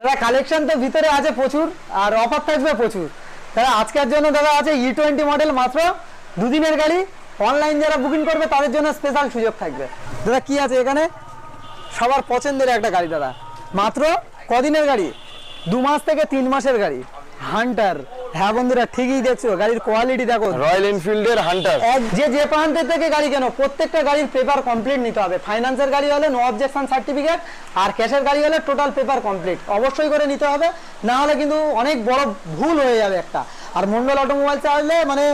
দাদা কালেকশন তো ভিতরে আছে প্রচুর, আর অফার থাকবে প্রচুর। দাদা, আজকের জন্য দাদা আছে ই টোয়েন্টি মডেল মাত্র দুদিনের গাড়ি। অনলাইন যারা বুকিং করবে, তাদের জন্য স্পেশাল সুযোগ থাকবে। দাদা, কি আছে এখানে? সবার পছন্দের একটা গাড়ি, দাদা। মাত্র কদিনের গাড়ি? দু মাস থেকে তিন মাসের গাড়ি। হান্টার। হ্যাঁ বন্ধুরা ঠিকই দেখছ গাড়ির কোয়ালিটি দেখো। রয়্যাল এনফিল্ডের হান্টার যে যে প্রান্তের থেকে গাড়ি কেন প্রত্যেকটা গাড়ির পেপার কমপ্লিট নিতে হবে। ফাইন্যান্সের গাড়ি হলে নো অবজেকশন সার্টিফিকেট আর ক্যাশের গাড়ি হলে টোটাল পেপার কমপ্লিট অবশ্যই করে নিতে হবে না হলে কিন্তু অনেক বড় ভুল হয়ে যাবে একটা। আর মন্ডল অটোমোবাইল চাইলে মানে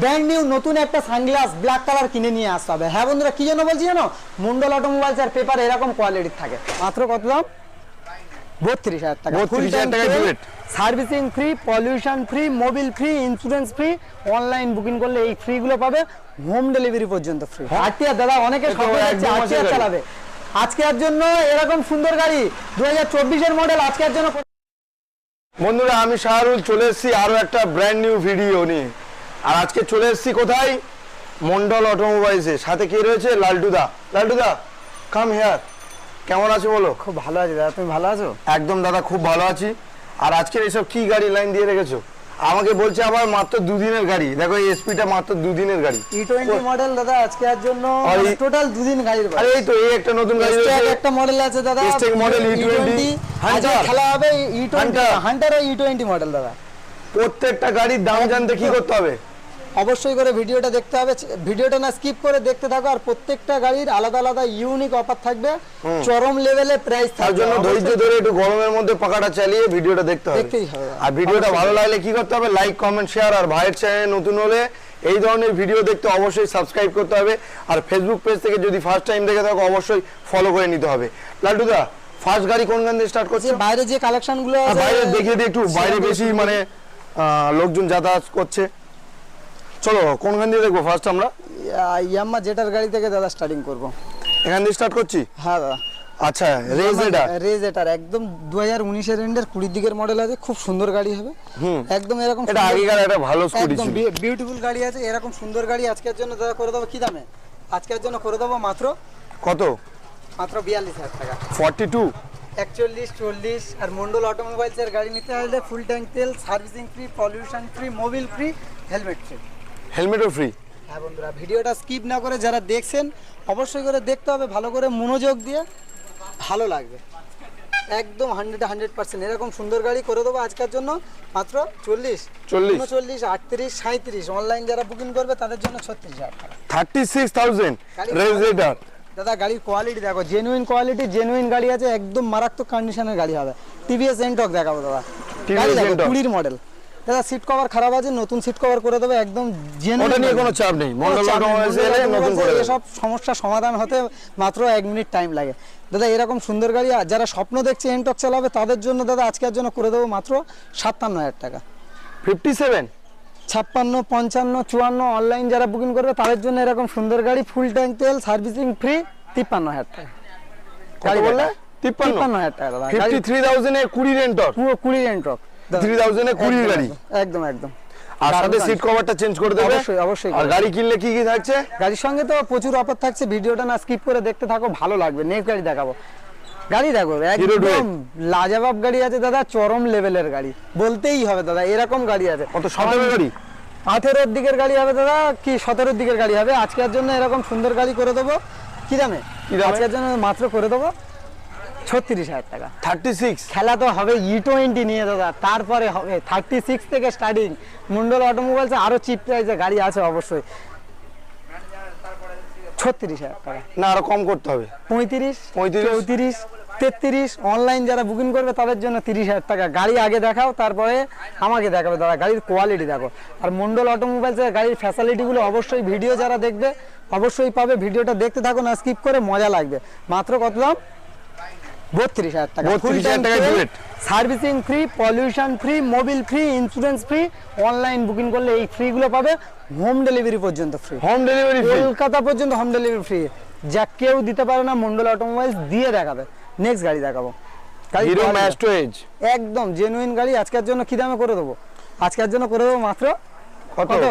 ব্র্যান্ড নিউ নতুন একটা সানগ্লাস ব্ল্যাক কালার কিনে নিয়ে আসতে হবে। হ্যাঁ বন্ধুরা কি জন্য বলছি জানো? মন্ডল অটোমোবাইলস আর পেপার এরকম কোয়ালিটির থাকে। মাত্র কত দাম? বত্রিশ হাজার টাকা। 32,000 টাকায় duet। Servicing free pollution free mobil free insurance free online booking করলে এই ফ্রি গুলো পাবে হোম ডেলিভারি পর্যন্ত ফ্রি দাদা অনেকে হ্যাঁ। এ তো স্বপ্ন এক দেখছে দু মাসের আরটিআর গাড়ি। চালাবে। আজকের জন্য এরকম সুন্দর গাড়ি দু হাজার মডেল আজকের জন্য বন্ধুরা আমি শাহরুল চলে এসেছি আরও একটা ব্র্যান্ড নিউ ভিডিও নিয়ে। আর আজকে চলে এসেছি কোথায়? মন্ডল অটোমোবাইলসে। সাথে কে রয়েছে? লালটুদা। লালটুদা কাম হেয়ার কেমন আছো বলো? খুব ভালো আছি দাদা তুমি ভালো আছো? একদম দাদা খুব ভালো আছি। আর আজকের এসব কি গাড়ি লাইন দিয়ে রেখেছো? আমাকে বলছে আবার মাত্র দুদিনের গাড়ি। দেখো এই এসপিটা মাত্র দুদিনের গাড়ি। ই টোয়েন্টি মডেল দাদা আজকে আর জন্য টোটাল দুদিন গাড়ির আরে এই তো এই একটা নতুন গাড়ি রয়েছে। একটা মডেল আছে দাদা model E20 আজকে Hunter। খেলা হবে ই টোয়েন্টি Hunter। হান্টার ই টোয়েন্টি মডেল দাদা। প্রত্যেকটা গাড়ির দাম জানতে কি করতে হবে? অবশ্যই করে ভিডিওটা দেখতে হবে। ভিডিওটা না স্কিপ করে দেখতে থাকো আর প্রত্যেকটা গাড়ির আলাদা আলাদা ইউনিক অফার থাকবে। চরম লেভেলে প্রাইস তার জন্য ধৈর্য ধরে একটু গরমের মধ্যে পাকাটা চালিয়ে ভিডিওটা দেখতে হবে। দেখতেই হবে। আর ভিডিওটা ভালো লাগলে কি করতে হবে? লাইক কমেন্ট শেয়ার আর ভাইয়ের চ্যানেল নতুন হলে এই ধরনের ভিডিও দেখতে অবশ্যই সাবস্ক্রাইব করতে হবে। আর ফেসবুক পেজ থেকে যদি ফার্স্ট টাইম দেখে থাকো অবশ্যই ফলো করে নিতে হবে। লাল্টুদা ফার্স্ট গাড়ি কোন গান দিয়ে স্টার্ট করছে বাইরে যে কালেকশনগুলো আছে বাইরে দেখিয়ে দিই একটু বাইরে বেশি মানে লোকজন যাতায়াত করছে। চলো কোন গান দিয়ে দেখব ফার্স্ট আমরা। ইয়াম্মা জেটার গাড়ি থেকে দাদা স্টার্টিং করব। এখান দিয়ে স্টার্ট করছি? হ্যাঁ দাদা। আচ্ছা রেজ এটা রেজ এটার একদম দু হাজার উনিশের এন্ডের কুড়ির দিকের মডেল আছে খুব সুন্দর গাড়ি হবে। একদম এরকম এটা আগেকার একটা ভালো স্কুটি একদম বিউটিফুল গাড়ি আছে এরকম সুন্দর গাড়ি আজকের জন্য দাদা করে দেবো কি দামে? আজকের জন্য করে দেবো মাত্র কত? মাত্র বিয়াল্লিশ হাজার টাকা। ফর্টি টু একচল্লিশ চল্লিশ আর মন্ডল অটোমোবাইলস এর গাড়ি নিতে হলে ফুল ট্যাঙ্ক তেল servicing free pollution free mobil free helmet free হেলমেটও free হ্যাঁ বন্ধুরা ভিডিওটা স্কিপ না করে যারা দেখছেন অবশ্যই করে দেখতে হবে ভালো করে মনোযোগ দিয়ে ভালো লাগবে। একদম হান্ড্রেড হান্ড্রেড পার্সেন্ট এরকম সুন্দর গাড়ি করে দেবো আজকের জন্য মাত্র চল্লিশ। 40? উনচল্লিশ আটত্রিশ সাঁত্রিশ অনলাইন যারা বুকিং করবে তাদের জন্য ছত্রিশ হাজার থার্টি সিক্স থাউজেন্ড গাড়ি- দাদা গাড়ির কোয়ালিটি দেখো জেনুইন কোয়ালিটি জেনুইন গাড়ি আছে একদম মারাত্মক কন্ডিশনের গাড়ি হবে। টিভিএস এন্টক দেখাবো দাদা। গাড়ি দেখো। কুড়ির মডেল দাদা সিট কভার খারাপ আছে নতুন সিট কভার করে দেবো একদম ওটা নিয়ে কোনো চাপ নেই। মন্ডল নতুন করে দেবে। এসব সমস্যার সমাধান হতে মাত্র এক মিনিট টাইম লাগে। দাদা এরকম সুন্দর গাড়ি যারা স্বপ্ন দেখছে এন্টক চালাবে তাদের জন্য দাদা আজকের জন্য করে দেবো মাত্র সাতান্ন হাজার টাকা। ফিফটি সেভেন ছাপ্পান্ন পঞ্চান্ন চুয়ান্ন অনলাইন যারা বুকিং করবে তাদের জন্য এরকম সুন্দর গাড়ি ফুল ট্যাঙ্ক তেল সার্ভিসিং ফ্রি তিপ্পান্ন হাজার টাকা। গাড়ি বললে? তিপ্পান্ন। হাজার টাকা দাদা। ফিফটি থ্রি থাউজেন্ড কুড়ি রেন্টর পুরো কুড়ি রেন্টক থ্রি থাউজেন্ড এ গাড়ি। একদম একদম আর সাথে সিট কভারটা চেঞ্জ করে দেবে। অবশ্যই, অবশ্যই আর গাড়ি কিনলে কি কি থাকছে? গাড়ির সঙ্গে তো প্রচুর অফার থাকছে। ভিডিওটা না স্কিপ করে দেখতে থাকো ভালো লাগবে। নেক্সট গাড়ি দেখাবো। গাড়ি দেখো একদম Duet। গাড়ি আছে দাদা চরম লেভেলের গাড়ি। বলতেই হবে দাদা এরকম গাড়ি আছে। কত সতেরো গাড়ি? আঠেরোর দিকের গাড়ি হবে দাদা কি সতেরোর দিকের গাড়ি হবে? আজকের জন্য এরকম সুন্দর গাড়ি করে দেবো। কি দামে? আজকের জন্য মাত্র করে দেবো। ছত্রিশ হাজার টাকা। Thirty six? খেলা তো হবে ই টোয়েন্টি নিয়ে দাদা তারপরে হবে থার্টি সিক্স থেকে স্টার্টিং মন্ডল অটোমোবাইলস আরও চিপ প্রাইসে গাড়ি আছে অবশ্যই। ছত্রিশ হাজার টাকা। না আরও কম করতে হবে। পঁয়ত্রিশ 35, চৌত্রিশ তেত্রিশ অনলাইন যারা বুকিং করবে তাদের জন্য তিরিশ হাজার টাকা। গাড়ি আগে দেখাও তারপরে আমাকে দেখাবে। দাদা গাড়ির কোয়ালিটি দেখো। আর মন্ডল অটোমোবাইলসের গাড়ির ফ্যাসিলিটিগুলো অবশ্যই ভিডিও যারা দেখবে অবশ্যই পাবে। ভিডিওটা দেখতে থাকো না স্কিপ করে মজা লাগবে। মাত্র কত দাম? বত্রিশ হাজার টাকা। 32,000 টাকায় Duet। Servicing free pollution free mobil free insurance free online booking করলে এই ফ্রিগুলো পাবে। হোম ডেলিভারি পর্যন্ত ফ্রি হোম ডেলিভারি কলকাতা পর্যন্ত হোম ডেলিভারি ফ্রি যা কেউ দিতে পারে না মন্ডল অটোমোবাইলস দিয়ে দেখাবে। নেক্সট গাড়ি দেখাবো। হিরো ম্যাস্টো এজ একদম জেনুইন গাড়ি। আজকের জন্য কি দামে করে দেবো? আজকের জন্য করে দেবো মাত্র কত? কত?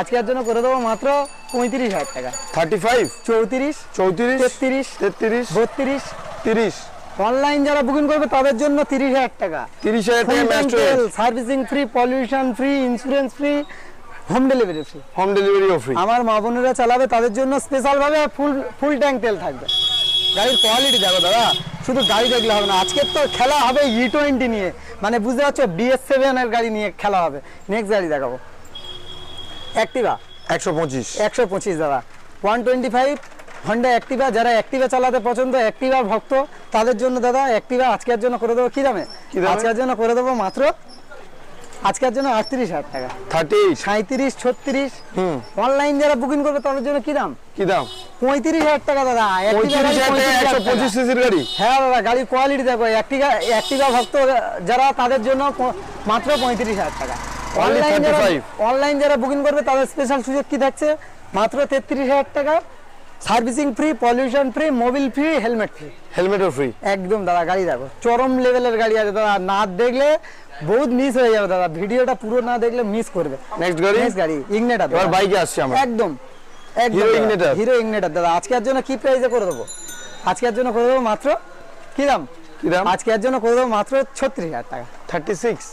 আজকের জন্য করে দেবো মাত্র পঁয়ত্রিশ হাজার টাকা। থার্টি ফাইভ চৌত্রিশ চৌত্রিশ? তেত্রিশ তেত্রিশ? বত্রিশ তিরিশ? অনলাইন যারা বুকিং করবে তাদের জন্য তিরিশ হাজার টাকা। তিরিশ হাজার টাকা servicing free pollution free insurance free home delivery free home ডেলিভারিও free আমার মা বোনেরা চালাবে তাদের জন্য স্পেশাল ভাবে ফুল ফুল ট্যাঙ্ক তেল থাকবে। গাড়ির কোয়ালিটি দেখো দাদা শুধু গাড়ি দেখলে হবে না আজকের তো খেলা হবে ই টোয়েন্টি নিয়ে। মানে বুঝতে পারছ বিএস সেভেন এর গাড়ি নিয়ে খেলা হবে। নেক্সট গাড়ি দেখাবো। অ্যাক্টিভা একশো পঁচিশ। একশো পঁচিশ দাদা। One twenty five Honda Activa যারা অ্যাক্টিভা চালাতে পছন্দ অ্যাক্টিভা ভক্ত তাদের জন্য দাদা অ্যাক্টিভা আজকের জন্য করে দেবো কি দামে? আজকের জন্য করে দেবো মাত্র আজকের জন্য আটত্রিশ হাজার টাকা। থার্টি সাঁত্রিশ ছত্রিশ? অনলাইন যারা বুকিং করবে তাদের জন্য কি দাম? কি দাম? পঁয়ত্রিশ হাজার টাকা দাদা গাড়ি হাজার টাকা 35,000 একশো টাকা। পঁচিশ সিসির গাড়ি? হ্যাঁ দাদা গাড়ির কোয়ালিটি দেখো অ্যাক্টিভা অ্যাক্টিভা ভক্ত যারা তাদের জন্য মাত্র পঁয়ত্রিশ হাজার টাকা। অনলাইন যারা অনলাইন যারা বুকিং করবে তাদের স্পেশাল সুযোগ কি থাকছে? মাত্র তেত্রিশ হাজার টাকা servicing free pollution free mobil free helmet free. হেলমেটও free. একদম দাদা গাড়ি দেখো। চরম লেভেলের গাড়ি আছে দাদা না দেখলে বহুত মিস হয়ে যাবে দাদা। ভিডিওটা পুরো না দেখলে মিস করবে। নেক্সট গাড়ি? নেক্সট গাড়ি ইগনেটার এবার বাইকে আসছি আমরা। একদম হিরো Igniter? হিরো ইগনেটার দাদা। আজকের জন্য কি প্রাইসে করে দেবো? আজকের জন্য করে দেবো মাত্র? কি দাম? কি দাম? আজকের জন্য করে দেবো মাত্র ছত্রিশ হাজার টাকা। থার্টি সিক্স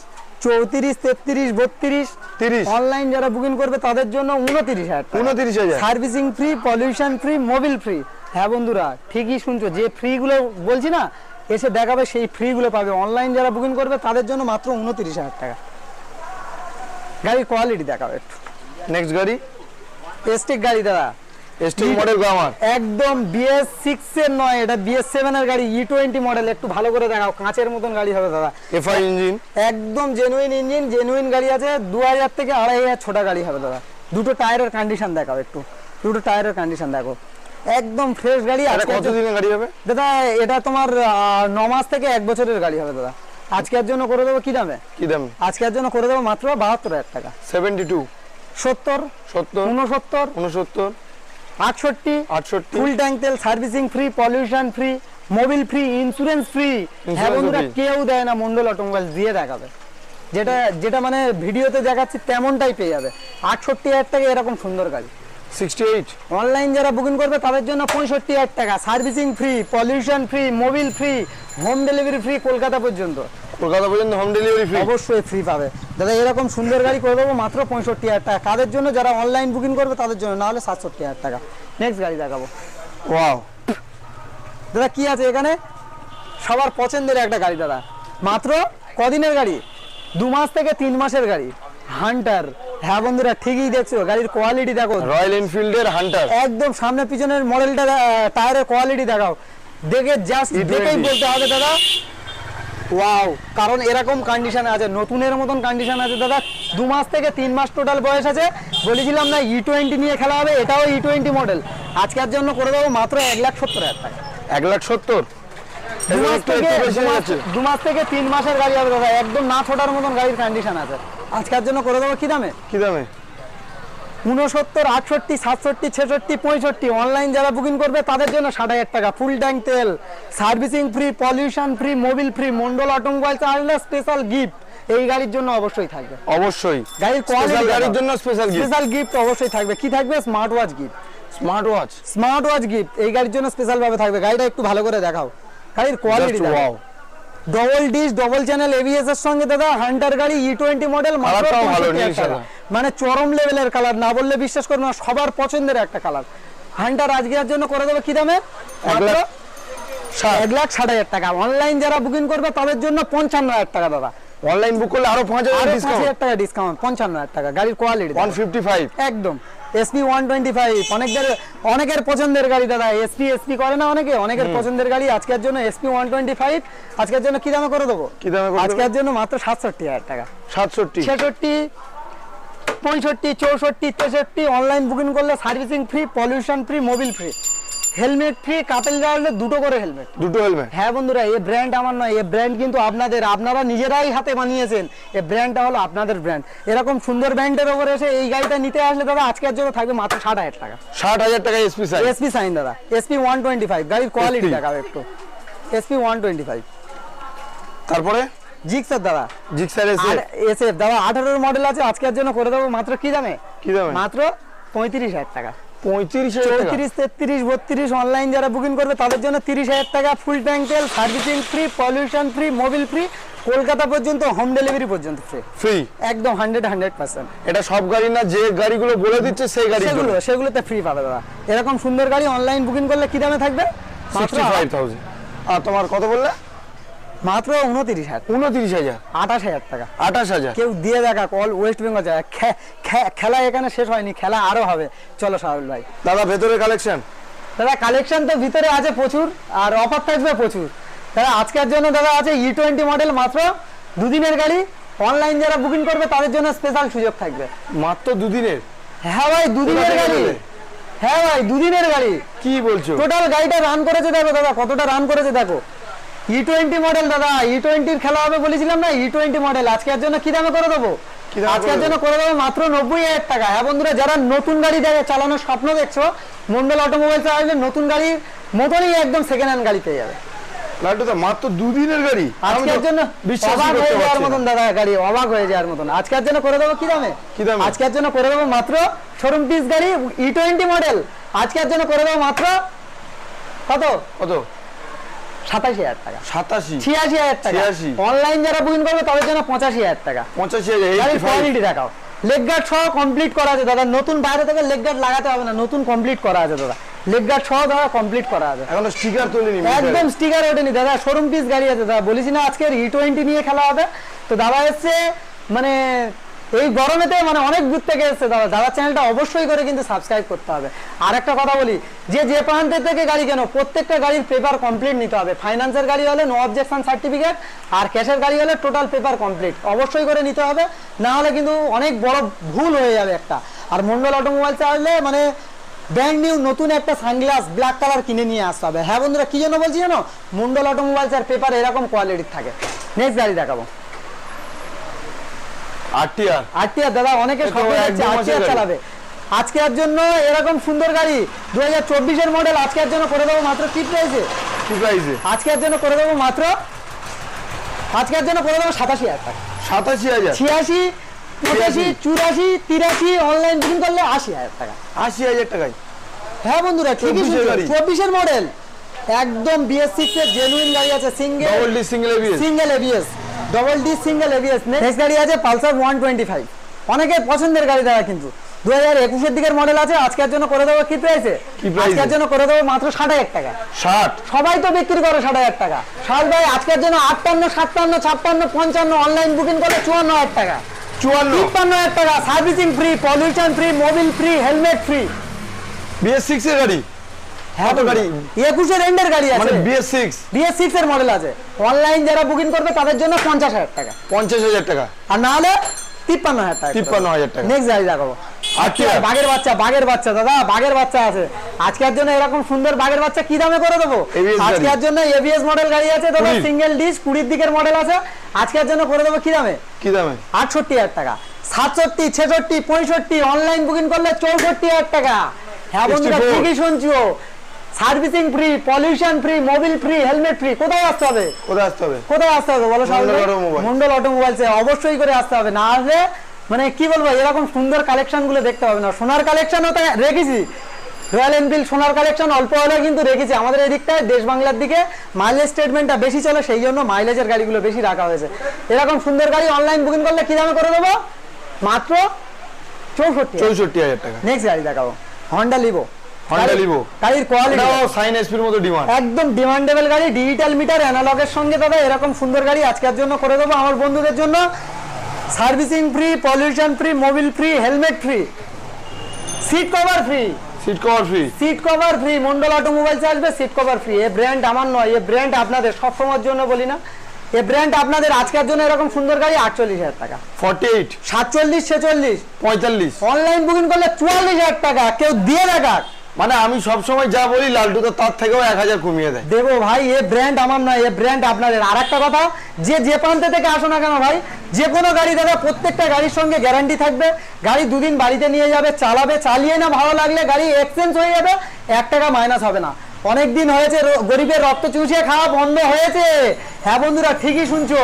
চৌত্রিশ তেত্রিশ বত্রিশ। তিরিশ। অনলাইন যারা বুকিং করবে তাদের জন্য উনত্রিশ হাজার উনত্রিশ হাজার। Servicing free pollution free mobil free হ্যাঁ বন্ধুরা ঠিকই শুনছো যে ফ্রি গুলো বলছি না এসে দেখাবে সেই ফ্রি গুলো পাবে। অনলাইন যারা বুকিং করবে তাদের জন্য মাত্র উনত্রিশ হাজার টাকা। গাড়ির কোয়ালিটি দেখাবে একটু। নেক্সট গাড়ি। এস্টিক গাড়ি দাদা। এসটি মডেল গ্রামার একদম বিএস সিক্স এর নয় এটা বিএস সেভেন এর গাড়ি ই টোয়েন্টি মডেল একটু ভালো করে দেখাও কাঁচের মতন গাড়ি হবে দাদা। এফআই ইঞ্জিন একদম জেনুইন ইঞ্জিন জেনুইন গাড়ি আছে দু হাজার থেকে আড়াই হাজার ছোটা গাড়ি হবে দাদা। দুটো টায়ারের কন্ডিশন দেখাও একটু। দুটো টায়ারের কন্ডিশন দেখো। একদম ফ্রেশ গাড়ি এটা আজকের কত দিনের গাড়ি হবে? দাদা এটা তোমার আহ, ন মাস থেকে এক বছরের গাড়ি হবে দাদা। আজকের জন্য করে দেবো কি দামে? কি দাম? আজকের জন্য করে দেবো মাত্র বাহাত্তর হাজার টাকা। সেভেন্টি টু সত্তর সত্তর। উনসত্তর। উনসত্তর। আটষট্টি আটষট্টি। ফুল ট্যাঙ্ক তেল servicing free pollution free mobil free insurance free. হ্যাঁ বন্ধুরা কেউ দেয় না মন্ডল অটোমোবাইল দিয়ে দেখাবে। যেটা যেটা মানে ভিডিওতে দেখাচ্ছি তেমনটাই পেয়ে যাবে। আটষট্টি হাজার টাকা এরকম সুন্দর গাড়ি। সিক্সটি এইট অনলাইন যারা বুকিং করবে তাদের জন্য পঁয়ষট্টি হাজার টাকা। Servicing free pollution free mobil free home delivery free Kolkata পর্যন্ত। কলকাতা পর্যন্ত হোম ডেলিভারি ফ্রি অবশ্যই ফ্রি পাবে। দাদা এরকম সুন্দর গাড়ি করে দেবো মাত্র পঁয়ষট্টি হাজার টাকা। কাদের জন্য? যারা অনলাইন বুকিং করবে তাদের জন্য। না হলে সাতষট্টি হাজার টাকা। নেক্সট গাড়ি দেখাবো। ওয়াও দাদা কি আছে এখানে? সবার পছন্দের একটা গাড়ি দাদা। মাত্র কদিনের গাড়ি? দু মাস থেকে তিন মাসের গাড়ি। হান্টার হ্যাঁ বন্ধুরা ঠিকই দেখছ। গাড়ির কোয়ালিটি দেখো। রয়্যাল এনফিল্ডের হান্টার একদম সামনে পিছনের মডেলটা টায়ারের কোয়ালিটি দেখাও। দেখে জাস্ট E20 দেখেই বলতে হবে দাদা। ওয়াও কারণ এরকম কন্ডিশন আছে নতুনের মতন কন্ডিশন আছে। দাদা দু মাস থেকে তিন মাস টোটাল বয়স আছে। বলেছিলাম না ই টোয়েন্টি নিয়ে খেলা হবে এটাও ই টোয়েন্টি মডেল আজকের জন্য করে দেবো মাত্র এক লাখ সত্তর হাজার টাকা। এক লাখ সত্তর? মাস। দু মাস থেকে তিন মাসের গাড়ি হবে দাদা। একদম না ছোটার মতন গাড়ির কন্ডিশন আছে। আজকের জন্য করে দেবো কি দামে? কি দামে? উনসত্তর আটষট্টি সাতষট্টি ছেষট্টি পঁয়ষট্টি। অনলাইন যারা বুকিং করবে তাদের জন্য ষাট হাজার টাকা। ফুল ট্যাঙ্ক তেল servicing free pollution free mobil free Mondal automobile চার্জলে special gift এই গাড়ির জন্য অবশ্যই থাকবে। অবশ্যই। গাড়ির কোয়ালিটি গাড়ির জন্য স্পেশাল গিফট স্পেশাল গিফট অবশ্যই থাকবে। কি থাকবে? Smart watch gift smart watch smart watch gift এই গাড়ির জন্য স্পেশাল ভাবে থাকবে। গাড়িটা একটু ভালো করে দেখাও। গাড়ির quality wow double disc double channel ABS এর সঙ্গে দাদা হান্টার গাড়ি ই টোয়েন্টি মডেল মাত্র ভালো, 65 নীল টাকা। সাদা। মানে চরম লেভেলের কালার না বললে বিশ্বাস করবে না সবার পছন্দের একটা কালার হান্টার আজকের জন্য করে দেবে কি দামে। এক লাখ ষাট হাজার টাকা অনলাইন যারা বুকিং করবে তাদের জন্য পঞ্চান্ন হাজার টাকা দাদা অনলাইন বুক করলে আরও পাঁচ হাজার টাকা ডিসকাউন্ট পঞ্চান্ন হাজার টাকা গাড়ির কোয়ালিটি ওয়ান ফিফটি ফাইভ একদম। এসপি ওয়ান টোয়েন্টি ফাইভ অনেকের অনেকের পছন্দের গাড়ি দাদা এসপি এসপি করে না অনেকে অনেকের পছন্দের গাড়ি আজকের জন্য এসপি ওয়ান টোয়েন্টি ফাইভ আজকের জন্য কি দামে করে দেবো? কি দামে করে আজকের জন্য মাত্র সাতষট্টি হাজার টাকা। সাতষট্টি। ছেষট্টি পঁয়ষট্টি চৌষট্টি তেষট্টি অনলাইন বুকিং করলে servicing free pollution free mobil free helmet free couple যাওয়ালে দুটো করে হেলমেট দুটো হেলমেট হ্যাঁ বন্ধুরা এই ব্র্যান্ড আমার নয় এই ব্র্যান্ড কিন্তু আপনাদের আপনারা নিজেরাই হাতে বানিয়েছেন। এই ব্র্যান্ডটা হলো আপনাদের ব্র্যান্ড এরকম সুন্দর ব্র্যান্ডের ওপর এসে এই গাড়িটা নিতে আসলে দাদা আজকের জন্য থাকবে মাত্র ষাট হাজার টাকা। ষাট হাজার টাকা এসপি সাইজ এসপি সাইন দাদা। এসপি ওয়ান টোয়েন্টি ফাইভ গাড়ির কোয়ালিটি দেখাবে একটু। এসপি ওয়ান টোয়েন্টি ফাইভ তারপরে? জিক্সার দাদা। জিক্সার এসে আর এসএফ দাদা আঠারোর মডেল আছে আজকের জন্য করে দেবো মাত্র কি দামে? কি দামে? মাত্র পঁয়ত্রিশ হাজার টাকা। চৌত্রিশ তেত্রিশ বত্রিশ অনলাইন যারা বুকিং করবে তাদের জন্য তিরিশ হাজার টাকা ফুল ট্যাঙ্ক তেল servicing free pollution free mobil free Kolkata পর্যন্ত হোম ডেলিভারি পর্যন্ত ফ্রি ফ্রি একদম হান্ড্রেড হান্ড্রেড পার্সেন্ট এটা সব গাড়ি না যে গাড়িগুলো বলে দিচ্ছে সেই গাড়ি সেগুলো সেগুলোতে ফ্রি পাবে দাদা। এরকম সুন্দর গাড়ি অনলাইন বুকিং করলে কি দামে থাকবে? মাত্র ফাইভ থাউজেন্ড আর তোমার কত বললে? মাত্র উনত্রিশ হাজার। উনত্রিশ হাজার? আঠাশ হাজার টাকা। আঠাশ হাজার? কেউ দিয়ে দেখা কল ওয়েস্ট বেঙ্গল যায়। খেলা এখানে শেষ হয়নি খেলা আরও হবে। চলো সাহুল ভাই। দাদা ভেতরে কালেকশন দাদা কালেকশন তো ভিতরে আছে প্রচুর আর অফার থাকবে প্রচুর। দাদা আজকের জন্য দাদা আছে ই টোয়েন্টি মডেল মাত্র দুদিনের গাড়ি। অনলাইন যারা বুকিং করবে তাদের জন্য স্পেশাল সুযোগ থাকবে। মাত্র দুদিনের? হ্যাঁ ভাই দুদিনের গাড়ি। হ্যাঁ ভাই দুদিনের গাড়ি। কি বলছো? টোটাল গাড়িটা রান করেছে দেখো দাদা কতটা রান করেছে দেখো। ই টোয়েন্টি মডেল দাদা ই টোয়েন্টির খেলা হবে বলেছিলাম না? ই টোয়েন্টি মডেল আজকের জন্য কি দামে করে দেবো? আজকের জন্য করে দেবো মাত্র নব্বই হাজার টাকা। হ্যাঁ বন্ধুরা যারা নতুন গাড়ি চালানোর স্বপ্ন দেখছ মন্ডল অটোমোবাইলস আসবে নতুন গাড়ির মতনই একদম সেকেন্ড হ্যান্ড গাড়ি পেয়ে যাবে। লাড্ডুদা মাত্র দুদিনের গাড়ি। আজকের জন্য অবাক হয়ে যাওয়ার মতন দাদা গাড়ি অবাক হয়ে যাওয়ার মতন। আজকের জন্য করে দেবো কি দামে? কি দামে? আজকের জন্য করে দেবো মাত্র শোরুম পিস গাড়ি ই টোয়েন্টি মডেল আজকের জন্য করে দেবো মাত্র কত? কত? সাতাশি হাজার টাকা। সাতাশি? ছিয়াশি হাজার টাকা। অনলাইন যারা বুকিং করবে তাদের জন্য পঁচাশি হাজার টাকা। পঁচাশি হাজার কোয়ালিটি দেখাও। লেগ গার্ড সহ কমপ্লিট করা আছে। দাদা নতুন বাইরে থেকে লেগ গার্ড লাগাতে হবে না। নতুন কমপ্লিট করা আছে দাদা। লেগ গার্ড সহ দাদা কমপ্লিট করা আছে। এখনও স্টিকার একদম স্টিকার ওঠেনি। দাদা শোরুম পিস গাড়ি আছে। দাদা বলেছি না আজকের ই টোয়েন্টি নিয়ে খেলা হবে। তো দাদা এসছে মানে এই গরমেতে মানে অনেক দূর থেকে এসছে দাদা। দাদা চ্যানেলটা অবশ্যই করে কিন্তু সাবস্ক্রাইব করতে হবে। আর একটা কথা বলি, যে যে প্রান্তের থেকে গাড়ি কেন, প্রত্যেকটা গাড়ির পেপার কমপ্লিট নিতে হবে। ফাইন্যান্সের গাড়ি হলে নো অবজেকশন সার্টিফিকেট আর ক্যাশের গাড়ি হলে টোটাল পেপার কমপ্লিট অবশ্যই করে নিতে হবে, না হলে কিন্তু অনেক বড় ভুল হয়ে যাবে একটা। আর মন্ডল অটোমোবাইল আসলে মানে ব্র্যান্ড নিউ নতুন একটা সানগ্লাস ব্ল্যাক কালার কিনে নিয়ে আসতে হবে। হ্যাঁ বন্ধুরা, কি জন্য বলছি জানো? মন্ডল অটোমোবাইলস আর পেপার এরকম কোয়ালিটির থাকে। নেক্সট গাড়ি দেখাবো। আরটিআর। আরটিআর দাদা অনেকে স্বপ্ন দেখছে আরটিআর। চালাবে। আজকের জন্য এরকম সুন্দর গাড়ি দু হাজার মডেল আজকের জন্য করে দেবো মাত্র কি প্রাইসে কি প্রাইসে আজকের জন্য করে দেবো মাত্র আজকের জন্য করে দেবো সাতাশি হাজার টাকা। সাতাশি হাজার? ছিয়াশি পঁচাশি চুরাশি তিরাশি অনলাইন বুকিং করলে আশি হাজার টাকা। আশি হাজার টাকায়? হ্যাঁ বন্ধুরা ঠিকই 24 এর গাড়ি। চব্বিশের মডেল একদম বিএস সিক্স এর জেনুইন গাড়ি আছে single single ABS single ABS double D single ABS next গাড়ি আছে পালসার ওয়ান টোয়েন্টি ফাইভ অনেকের পছন্দের গাড়ি দেওয়া কিন্তু। দু হাজার একুশের দিকের মডেল আছে আজকের জন্য করে দেবো কি প্রাইসে আজকের জন্য করে দেবো মাত্র ষাট হাজার টাকা। ষাট? সবাই তো বিক্রি করে ষাট হাজার টাকা। সাল ভাই আজকের জন্য আটান্ন সাতান্ন ছাপ্পান্ন পঞ্চান্ন অনলাইন বুকিং করলে চুয়ান্ন হাজার টাকা। চুয়ান্ন? তিপ্পান্ন হাজার টাকা। Servicing free pollution free mobil free helmet free BS six এর গাড়ি? হ্যাঁ গাড়ি? একুশের এন্ডের গাড়ি মানে বিএস সিক্স বিএস সিক্স এর মডেল আছে। অনলাইন যারা বুকিং করবে তাদের জন্য পঞ্চাশ হাজার টাকা। পঞ্চাশ হাজার টাকা। আর না হলে তিপ্পান্ন হাজার টাকা। তিপ্পান্ন হাজার টাকা। নেক্সট গাড়ি দেখাবো। বাঘের বাচ্চা বাঘের বাচ্চা দাদা বাঘের বাচ্চা আছে। আজকের জন্য এরকম সুন্দর বাঘের বাচ্চা কি দামে করে দেবো? আজকের জন্য এবিএস মডেল গাড়ি আছে দাদা সিঙ্গেল ডিস কুড়ির দিকের মডেল আছে। আজকের জন্য করে দেবো কি দামে? কি দামে? আটষট্টি হাজার টাকা। সাতষট্টি ছেষট্টি পঁয়ষট্টি অনলাইন বুকিং করলে চৌষট্টি হাজার টাকা। হ্যাঁ বন্ধুরা ঠিকই শুনছো। Servicing free pollution free mobil free helmet free কোথায় আসতে হবে? কোথায় আসতে হবে? কোথায় আসতে হবে বলো। মন্ডল অটোমোবাইলসে অবশ্যই করে আসতে হবে। না আসলে মানে কি বলব এরকম সুন্দর কালেকশনগুলো দেখতে হবে না। সোনার কালেকশনও তো রেখেছি। রয়্যাল এনফিল্ড সোনার কালেকশন অল্প হলেও কিন্তু রেখেছি। আমাদের এই দিকটায় দেশ বাংলার দিকে মাইলেজ স্টেটমেন্টটা বেশি চলে সেই জন্য মাইলেজের গাড়িগুলো বেশি রাখা হয়েছে। এরকম সুন্দর গাড়ি অনলাইন বুকিং করলে কি দামে করে দেবো? মাত্র চৌষট্টি চৌষট্টি হাজার টাকা। নেক্সট গাড়ি দেখাবো। হন্ডা লিভো গাড়ির কোয়ালিটি সাইন এসপির মতো ডিমান্ড একদম ডিমান্ডেবল গাড়ি ডিজিটাল মিটার অ্যানালগের সঙ্গে দাদা এরকম সুন্দর গাড়ি আজকের জন্য করে দেবো আমার বন্ধুদের জন্য। Servicing free pollution free mobil free helmet free seat cover free seat cover free seat cover free Mondal automobiles আসবে সিট কভার ফ্রি এ ব্র্যান্ড আমার নয় এ ব্র্যান্ড আপনাদের সবসময়ের জন্য বলি না। এ ব্র্যান্ড আপনাদের আজকের জন্য এরকম সুন্দর গাড়ি আটচল্লিশ হাজার টাকা। ফর্টি এইট সাতচল্লিশ ছেচল্লিশ। পঁয়তাল্লিশ। অনলাইন বুকিং করলে চুয়াল্লিশ হাজার টাকা কেউ দিয়ে দেখাক মানে আমি সব সময় যা বলি লালটু তো তার থেকেও এক হাজার কমিয়ে দেয়। দেবো ভাই, এ ব্র্যান্ড আমার নয়, এ ব্র্যান্ড আপনাদের আর একটা কথা, যে যে প্রান্তে থেকে আসো না কেন ভাই, যে কোনো গাড়ি দাদা প্রত্যেকটা গাড়ির সঙ্গে গ্যারান্টি থাকবে। গাড়ি দুদিন বাড়িতে নিয়ে যাবে, চালাবে, চালিয়ে না, ভালো লাগলে গাড়ি এক্সচেঞ্জ হয়ে যাবে, এক টাকা মাইনাস হবে না। অনেক দিন হয়েছে গরিবের রক্ত চুষে খাওয়া বন্ধ হয়েছে। হ্যাঁ বন্ধুরা, ঠিকই শুনছো।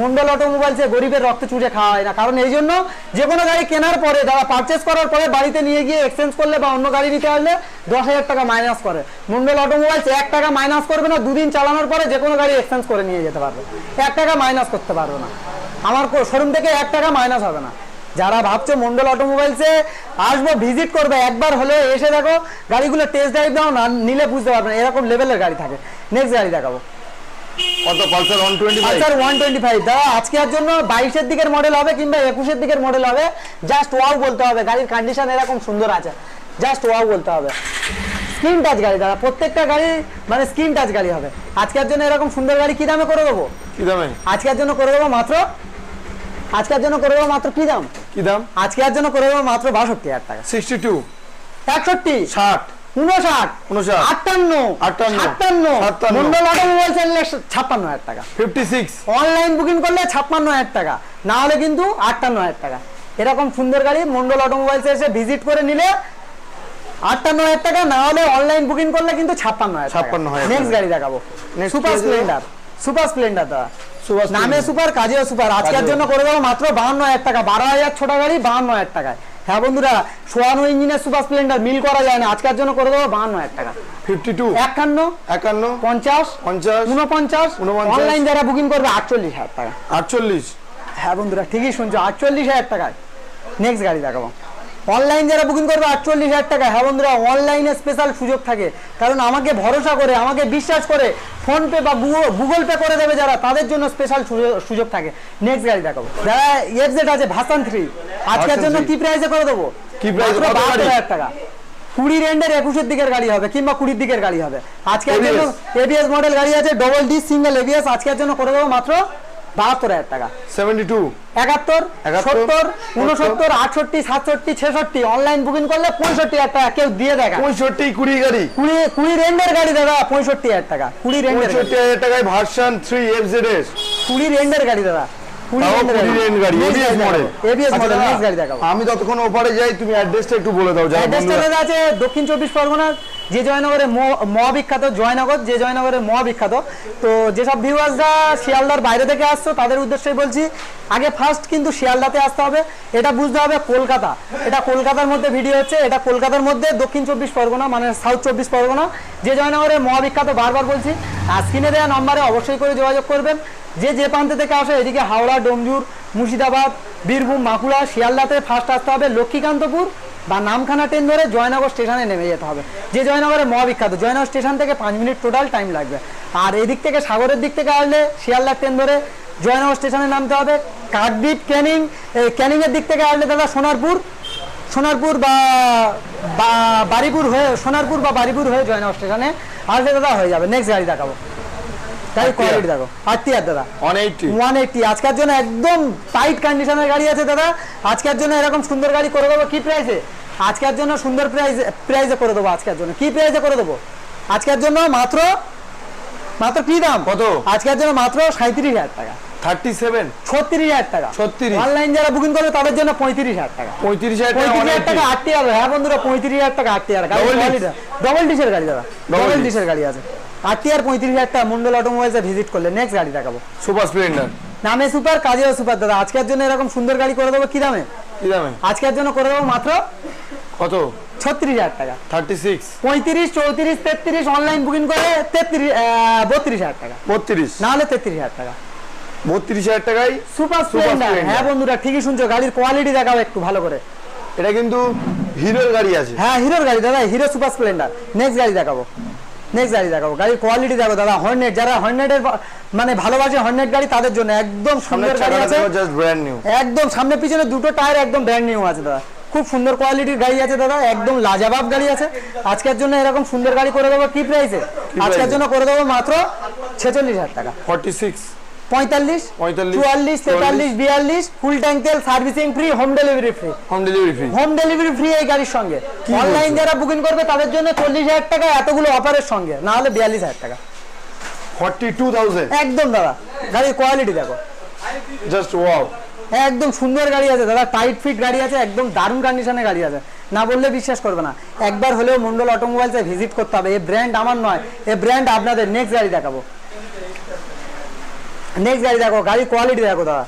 মন্ডল অটোমোবাইলসে গরিবের রক্ত চুষে খাওয়া হয় না। কারণ এই জন্য যে কোনো গাড়ি কেনার পরে, যারা পারচেস করার পরে বাড়িতে নিয়ে গিয়ে এক্সচেঞ্জ করলে বা অন্য গাড়ি নিতে আসলে দশ হাজার টাকা মাইনাস করে। মন্ডল অটোমোবাইলস এক টাকা মাইনাস করবে না, দুদিন চালানোর পরে যে কোনো গাড়ি এক্সচেঞ্জ করে নিয়ে যেতে পারবে। এক টাকা মাইনাস করতে পারবে না। আমার শোরুম থেকে এক টাকা মাইনাস হবে না। যারা ভাবছ মন্ডল অটোমোবাইলসে আসব ভিজিট করবে, একবার হলেও এসে দেখো, গাড়িগুলো টেস্ট ড্রাইভ দাও, না নিলে বুঝতে পারবে না। এরকম লেভেলের গাড়ি থাকে। নেক্সট গাড়ি দেখাবো। কত Pulsar one twenty five Pulsar one twenty five দাদা আজকের জন্য বাইশের দিকের মডেল হবে কিংবা একুশের দিকের মডেল হবে। জাস্ট ওয়াও বলতে হবে গাড়ির কন্ডিশন এরকম সুন্দর আছে। জাস্ট ওয়াও বলতে হবে। স্ক্রিন টাচ গাড়ি দাদা প্রত্যেকটা গাড়ি মানে স্ক্রিন টাচ গাড়ি হবে। আজকের জন্য এরকম সুন্দর গাড়ি কি দামে করে দেবো? কি দামে? আজকের জন্য করে দেবো মাত্র? আজকের জন্য করে দেবো মাত্র কি দাম? কি দাম? আজকের জন্য করে দেবো মাত্র বাষট্টি হাজার টাকা। সিক্সটি টু একষট্টি। ষাট। উনষাট উনষাট, আটান্ন আটান্ন, মন্ডল অটোমোবাইল ছাপ্পান্ন হাজার টাকা। ফিফটি সিক্স অনলাইন বুকিং করলে ছাপ্পান্ন হাজার টাকা। না হলে কিন্তু আটান্ন হাজার টাকা। এরকম সুন্দর গাড়ি মন্ডল অটোমোবাইলস এসে ভিজিট করে নিলে আটান্ন হাজার টাকা না হলে অনলাইন বুকিং করলে কিন্তু ছাপ্পান্ন হাজার 56,000 নেক্সট গাড়ি দেখাবো। সুপার স্প্লেন্ডার সুপার স্প্লেন্ডার দাদা। নামে সুপার কাজেও সুপার আজকের জন্য করে দেবো মাত্র বাহান্ন হাজার টাকা। বারো হাজার ছোট গাড়ি বাহান্ন হাজার টাকায়। হ্যাঁ বন্ধুরা সোয়ানো ইঞ্জিনের সুপার স্প্লেন্ডার মিল করা যায় না। আজকের জন্য করে দেবো বাহান্ন হাজার টাকা। ফিফটি টু একান্ন একান্ন পঞ্চাশ পঞ্চাশ উনপঞ্চাশ ঊনপঞ্চাশ। অনলাইন যারা বুকিং করবে আটচল্লিশ হাজার টাকা। আটচল্লিশ। হ্যাঁ বন্ধুরা ঠিকই শুনছো আটচল্লিশ হাজার টাকায়। নেক্সট গাড়ি দেখাবো। অনলাইন যারা বুকিং করবে আটচল্লিশ হাজার টাকা হ্যাঁ বন্ধুরা অনলাইনে স্পেশাল সুযোগ থাকে। কারণ আমাকে ভরসা করে আমাকে বিশ্বাস করে ফোনপে বা গুগল পে করে দেবে যারা তাদের জন্য স্পেশাল সুযোগ থাকে। নেক্সট গাড়ি দেখাবো। যারা এফজেড আছে ভাসান থ্রি আজকের জন্য। কি প্রাইসে করে দেবো? কি? 72,000 টাকা। কুড়ি রেন্ডের একুশের দিকের গাড়ি হবে কিংবা কুড়ির দিকের গাড়ি হবে। আজকের জন্য এবিএস মডেল গাড়ি আছে ডবল ডি সিঙ্গেল এবিএস আজকের জন্য করে দেবো মাত্র বাহাত্তর হাজার টাকা। সেভেন্টি টু একাত্তর সত্তর উনসত্তর আটষট্টি সাতষট্টি ছেষট্টি। অনলাইন বুকিং করলে পঁয়ষট্টি হাজার টাকা কেউ দিয়ে দেখা পঁয়ষট্টি কুড়ি গাড়ি। কুড়ি কুড়ি রেন্ডের গাড়ি দাদা পঁয়ষট্টি হাজার টাকা। কুড়ি রেন্ডের পঁয়ষট্টি হাজার টাকায় version three F Z S কুড়ি রেন্ডের গাড়ি দাদা। দেখাবো আমি ততক্ষণ ওপারে যাই তুমি অ্যাড্রেসটা একটু বলে দাও অ্যাড্রেসটা আছে দক্ষিণ চব্বিশ পরগনার যে জয়নগরে ম- মহাবিখ্যাত জয়নগর, যে জয়নগরে মহাবিখ্যাত, তো যেসব ভিউয়ার্সরা শিয়ালদার বাইরে থেকে আসছো, তাদের উদ্দেশ্যে বলছি, আগে ফার্স্ট কিন্তু শিয়ালদাতে আসতে হবে, এটা বুঝতে হবে কলকাতা। এটা কলকাতার মধ্যে ভিডিও হচ্ছে, এটা কলকাতার মধ্যে দক্ষিণ চব্বিশ পরগনা মানে সাউথ চব্বিশ পরগনা, যে জয়নগরে মহাবিখ্যাত বারবার বলছি, আর স্ক্রিনে দেওয়া নম্বরে অবশ্যই করে যোগাযোগ করবেন। যে যে প্রান্ত থেকে আসে, এদিকে হাওড়া, ডোমজুর, মুর্শিদাবাদ, বীরভূম, বাঁকুড়া, শিয়ালদাতে ফার্স্ট আসতে হবে, লক্ষ্মীকান্তপুর বা নামখানা ট্রেন ধরে জয়নগর স্টেশনে নেমে যেতে হবে। যে জয়নগরে মহাবিখ্যাত জয়নগর স্টেশন থেকে পাঁচ মিনিট টোটাল টাইম লাগবে। আর এদিক থেকে সাগরের দিক থেকে আসলে শিয়ালদা ট্রেন ধরে জয়নগর স্টেশনে নামতে হবে। কাকদ্বীপ ক্যানিং এই ক্যানিংয়ের দিক থেকে আসলে দাদা সোনারপুর সোনারপুর বা বারিপুর হয়ে সোনারপুর বা বারিপুর হয়ে জয়নগর স্টেশনে আসলে দাদা হয়ে যাবে। নেক্সট গাড়ি দেখাবো। কোয়ালিটি দেখো। দাদা। ওয়ান আজকের জন্য একদম টাইট কন্ডিশনের গাড়ি আছে দাদা। আজকের জন্য এরকম সুন্দর গাড়ি করে দেবো। কি প্রাইসে আজকের জন্য সুন্দর প্রাইস প্রাইসে করে দেবো আজকের জন্য। কি প্রাইসে করে দেবো? আজকের জন্য মাত্র মাত্র কি দাম? কত? আজকের জন্য মাত্র সাঁত্রিশ হাজার টাকা। Thirty seven? ছত্রিশ হাজার টাকা। 36 অনলাইন যারা বুকিং করবে তাদের জন্য পঁয়ত্রিশ হাজার টাকা। পঁয়ত্রিশ হাজার পঁয়ত্রিশ হাজার টাকা আটটি আর হ্যাঁ বন্ধুরা পঁয়ত্রিশ হাজার টাকা আটটি আর গাড়ি ডবল দাদা ডবল আছে। আটটি আর পঁয়ত্রিশ হাজার টাকা। মন্ডল অটোমোবাইলসে ভিজিট করলে নেক্সট গাড়ি দেখাবো। সুপার স্প্লেন্ডার নামে সুপার কাজেও সুপার দাদা আজকের জন্য এরকম সুন্দর গাড়ি করে দেবো কি দামে? কি দামে? আজকের জন্য করে দেবো মাত্র কত? ছত্রিশ হাজার টাকা। থার্টি সিক্স পঁয়ত্রিশ চৌত্রিশ তেত্রিশ অনলাইন বুকিং করে তেত্রিশ বত্রিশ হাজার টাকা। বত্রিশ। না হলে তেত্রিশ হাজার টাকা। বত্রিশ হাজার টাকায় সুপার স্প্লেন্ডার। হ্যাঁ বন্ধুরা ঠিকই শুনছো গাড়ির কোয়ালিটি দেখাও একটু ভালো করে। এটা কিন্তু হিরোর গাড়ি আছে। হ্যাঁ হিরোর গাড়ি দাদা হিরো সুপার স্প্লেন্ডার। নেক্সট গাড়ি দেখাবো। নেক্সট গাড়ি দেখাবো। গাড়ির কোয়ালিটি দেখো দাদা হর্নেট যারা হর্নেটের মানে ভালোবাসে হর্নেট গাড়ি তাদের জন্য একদম সুন্দর গাড়ি আছে। একদম সামনে পিছনে দুটো টায়ার একদম ব্র্যান্ড নিউ আছে দাদা। খুব সুন্দর কোয়ালিটির গাড়ি আছে দাদা একদম লাজাবাব গাড়ি আছে। আজকের জন্য এরকম সুন্দর গাড়ি করে দেবো কি প্রাইসে আজকের জন্য করে দেবো মাত্র ছেচল্লিশ হাজার টাকা। ফর্টি সিক্স পঁয়তাল্লিশ চুয়াল্লিশ তেতাল্লিশ বিয়াল্লিশ ফুল ট্যাঙ্ক তেল servicing free home delivery free home delivery free home delivery free এই গাড়ির সঙ্গে। অনলাইন যারা বুকিং করবে তাদের জন্য চল্লিশ হাজার টাকা এতগুলো অফারের সঙ্গে। না হলে বিয়াল্লিশ হাজার টাকা। ফর্টি টু থাউজেন্ড একদম দাদা। গাড়ির কোয়ালিটি দেখো। জাস্ট ওয়াও একদম সুন্দর গাড়ি আছে দাদা টাইট ফিট গাড়ি আছে একদম দারুণ কন্ডিশনে গাড়ি আছে। না বললে বিশ্বাস করবে না। একবার হলেও মন্ডল অটোমোবাইলসে ভিজিট করতে হবে। এই ব্র্যান্ড আমার নয় এই ব্র্যান্ড আপনাদের। নেক্সট গাড়ি দেখাবো। নেক্সট গাড়ি দেখো গাড়ির কোয়ালিটি দেখো দাদা।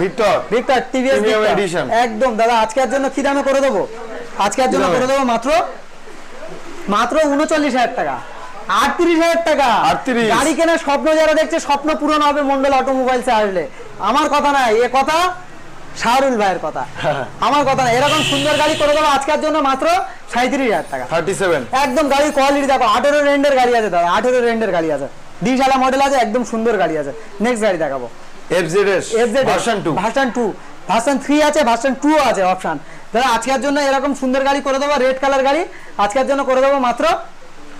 Victor Victor TVS edition। একদম দাদা আজকের জন্য কি দামে করে দেবো? আজকের জন্য করে দেবো মাত্র? মাত্র উনচল্লিশ হাজার টাকা। আটত্রিশ হাজার টাকা। 38 গাড়ি কেনার স্বপ্ন যারা দেখছে স্বপ্ন পূরণ হবে মন্ডল অটোমোবাইলসে আসলে। আমার কথা না এ কথা শাহরুল ভাইয়ের কথা। আমার কথা না এরকম সুন্দর গাড়ি করে দেবো আজকের জন্য মাত্র সাঁত্রিশ হাজার টাকা। থার্টি সেভেন একদম গাড়ির কোয়ালিটি দেখো আঠেরো রেন্ডের গাড়ি আছে দাদা আঠেরো রেন্ডের গাড়ি আছে। ডিসালা মডেল আছে একদম সুন্দর গাড়ি আছে। নেক্সট গাড়ি দেখাবো। FZ version two version two version three আছে ভার্সন টু আছে অপশন দাদা আজকের জন্য এরকম সুন্দর গাড়ি করে দেবো রেড কালার গাড়ি। আজকের জন্য করে দেবো মাত্র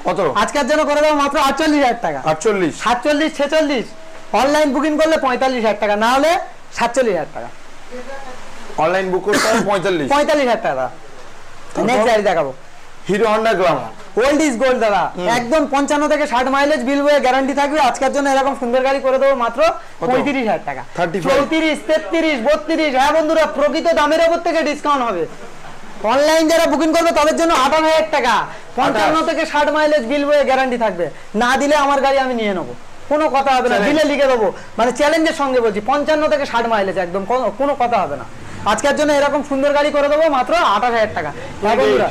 কত? আজকের জন্য করে দেবো মাত্র আটচল্লিশ হাজার টাকা। আটচল্লিশ। সাতচল্লিশ ছেচল্লিশ। অনলাইন বুকিং করলে পঁয়তাল্লিশ হাজার টাকা না হলে সাতচল্লিশ হাজার টাকা। অনলাইন বুক করতে হবে পঁয়তাল্লিশ। পঁয়তাল্লিশ হাজার টাকা। নেক্সট গাড়ি দেখাবো। Hero Honda Glamour old is gold দাদা। একদম পঞ্চান্ন থেকে ষাট মাইলেজ বিল বয়ে গ্যারান্টি থাকবে। আজকের জন্য এরকম সুন্দর গাড়ি করে দেবো মাত্র পঁয়ত্রিশ হাজার টাকা। 35 চৌত্রিশ তেত্রিশ বত্রিশ। হ্যাঁ বন্ধুরা প্রকৃত দামের ওপর থেকে ডিসকাউন্ট হবে। অনলাইন যারা বুকিং করবে তাদের জন্য আঠাশ হাজার টাকা। পঞ্চান্ন থেকে ষাট মাইলেজ বিল বয়ে গ্যারান্টি থাকবে। না দিলে আমার গাড়ি আমি নিয়ে নেব। কোনো কথা হবে না। বিলে লিখে দেবো। মানে চ্যালেঞ্জের সঙ্গে বলছি পঞ্চান্ন থেকে ষাট মাইলেজ একদম কোনো কথা হবে না। আজকের জন্য এরকম সুন্দর গাড়ি করে দেবো মাত্র আঠাশ হাজার টাকা। হ্যাঁ বন্ধুরা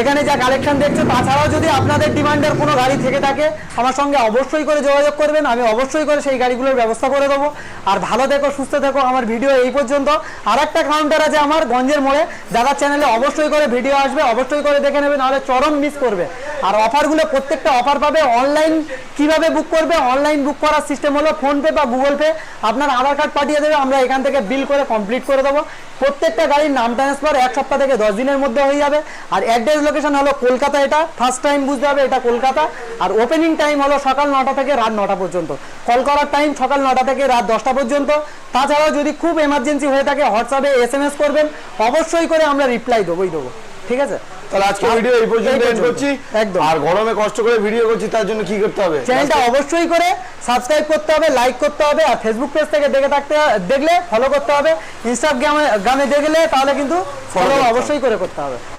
এখানে যা কালেকশন দেখছ তাছাড়াও যদি আপনাদের ডিমান্ডের কোনো গাড়ি থেকে থাকে আমার সঙ্গে অবশ্যই করে যোগাযোগ করবেন আমি অবশ্যই করে সেই গাড়িগুলোর ব্যবস্থা করে দেবো। আর ভালো দেখো সুস্থ থেকো আমার ভিডিও এই পর্যন্ত। আর একটা কাউন্টার আছে আমার গঞ্জের মোড়ে দাদার চ্যানেলে অবশ্যই করে ভিডিও আসবে অবশ্যই করে দেখে নেবে নাহলে চরম মিস করবে। আর অফারগুলো প্রত্যেকটা অফার পাবে অনলাইন কীভাবে বুক করবে? অনলাইন বুক করার সিস্টেম হলো ফোনপে বা গুগল পে আপনার আধার কার্ড পাঠিয়ে দেবে আমরা এখান থেকে বিল করে কমপ্লিট করে দেবো। প্রত্যেকটা গাড়ির নাম ট্রান্সফার এক সপ্তাহ থেকে দশ দিনের মধ্যে হয়ে যাবে। আর অ্যাড্রেস লোকেশন হলো কলকাতা এটা। ফার্স্ট টাইম বুঝতে হবে এটা কলকাতা। আর ওপেনিং টাইম হলো সকাল নটা থেকে রাত নটা পর্যন্ত। কল করার টাইম সকাল নটা থেকে রাত দশটা পর্যন্ত। তাছাড়াও যদি খুব এমার্জেন্সি হয়ে থাকে হোয়াটসঅ্যাপে এস করবেন। অবশ্যই করে আমরা রিপ্লাই দেবোই দেবো। ঠিক আছে? তাহলে আজকে ভিডিও এই পর্যন্ত এন্ড করছি। একদম। আর গরমে কষ্ট করে ভিডিও করছি তার জন্য কি করতে হবে? চ্যানেলটা অবশ্যই করে সাবস্ক্রাইব করতে হবে লাইক করতে হবে আর ফেসবুক পেজ থেকে দেখে থাকতে দেখলে ফলো করতে হবে। ইনস্টাগ্রামে গ্রামে দেখলে তাহলে কিন্তু ফলো অবশ্যই করে করতে হবে।